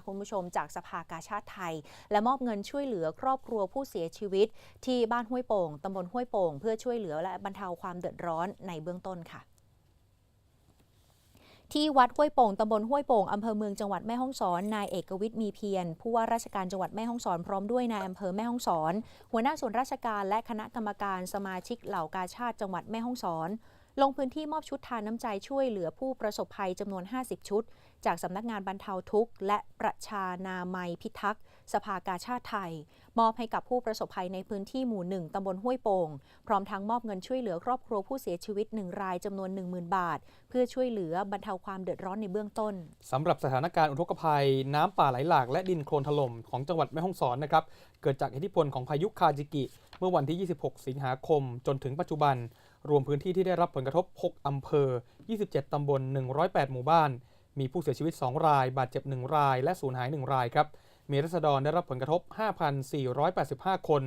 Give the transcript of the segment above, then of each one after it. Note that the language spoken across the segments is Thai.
นะคะคุณผู้ชมจากสภากาชาติไทย และมอบเงินช่วยเหลือครอบครัวผู้เสียชีวิต ที่บ้านห้วยโป่งตำบลห้วยโป่ง เพื่อช่วยเหลือและบรรเทาความเดือดร้อนในเบื้องต้นค่ะที่วัดห้วยโป่งตำบลห้วยโป่งอำเภอเมืองจังหวัดแม่ฮ่องสอน นายเอกวิทย์มีเพียร ผู้ว่าราชการจังหวัดแม่ฮ่องสอนพร้อมด้วยนายอำเภอแม่ฮ่องสอน หัวหน้าส่วนราชการและคณะกรรมการสมาชิกเหล่ากาชาติจังหวัดแม่ฮ่องสอน ลงพื้นที่มอบชุดทานน้ำใจช่วยเหลือผู้ประสบภัยจำนวน 50 ชุด จากสำนักงานบรรเทาทุกข์ และประชานามัยพิทักษ์ สภากาชาติไทย มอบให้กับผู้ประสบภัยในพื้นที่หมู่หนึ่งตำบลห้วยโป่ง พร้อมทั้งมอบเงินช่วยเหลือครอบครัวผู้เสียชีวิตหนึ่งรายจำนวน 10,000 บาท เพื่อช่วยเหลือบรรเทาความเดือดร้อนในเบื้องต้นสำหรับสถานการณ์อุทกภัย น้ำป่าไหลหลากและดินโคลนถล่มของจังหวัดแม่ฮ่องสอนนะครับเกิดจากอิทธิพลของพายุคาจิกิ เมื่อวันที่ 26 สิงหาคมจนถึงปัจจุบัน รวมพื้นที่ที่ได้รับผลกระทบ 6 อำเภอ 27 ตำบล 108 หมู่บ้าน มีผู้เสียชีวิต 2 ราย บาดเจ็บ 1 ราย และสูญหาย 1 รายครับ มีรัษฎรได้รับผลกระทบ 5,485 คน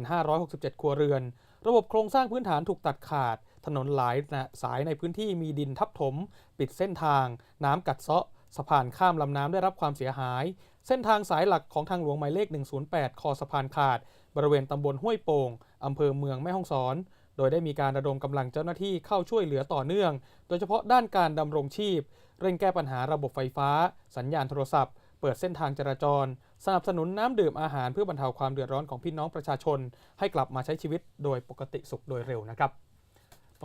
1,567 ครัวเรือน ระบบโครงสร้างพื้นฐานถูกตัดขาด ถนนหลายสายในพื้นที่มีดินทับถม ปิดเส้นทาง น้ำกัดเซาะ สะพานข้ามลำน้ำได้รับความเสียหาย เส้นทางสายหลักของทางหลวงหมายเลข 108 คอสะพานขาด บริเวณตำบลห้วยโป่งอำเภอเมืองแม่ฮ่องสอน โดยได้มีการระดมกำลังเจ้าหน้าที่เข้าช่วยเหลือต่อเนื่อง โดยเฉพาะด้านการดำรงชีพ เร่งแก้ปัญหาระบบไฟฟ้า สัญญาณโทรศัพท์ เปิดเส้นทางจราจร สนับสนุนน้ำดื่มอาหารเพื่อบรรเทาความเดือดร้อนของพี่น้องประชาชน ให้กลับมาใช้ชีวิตโดยปกติสุขโดยเร็วนะครับ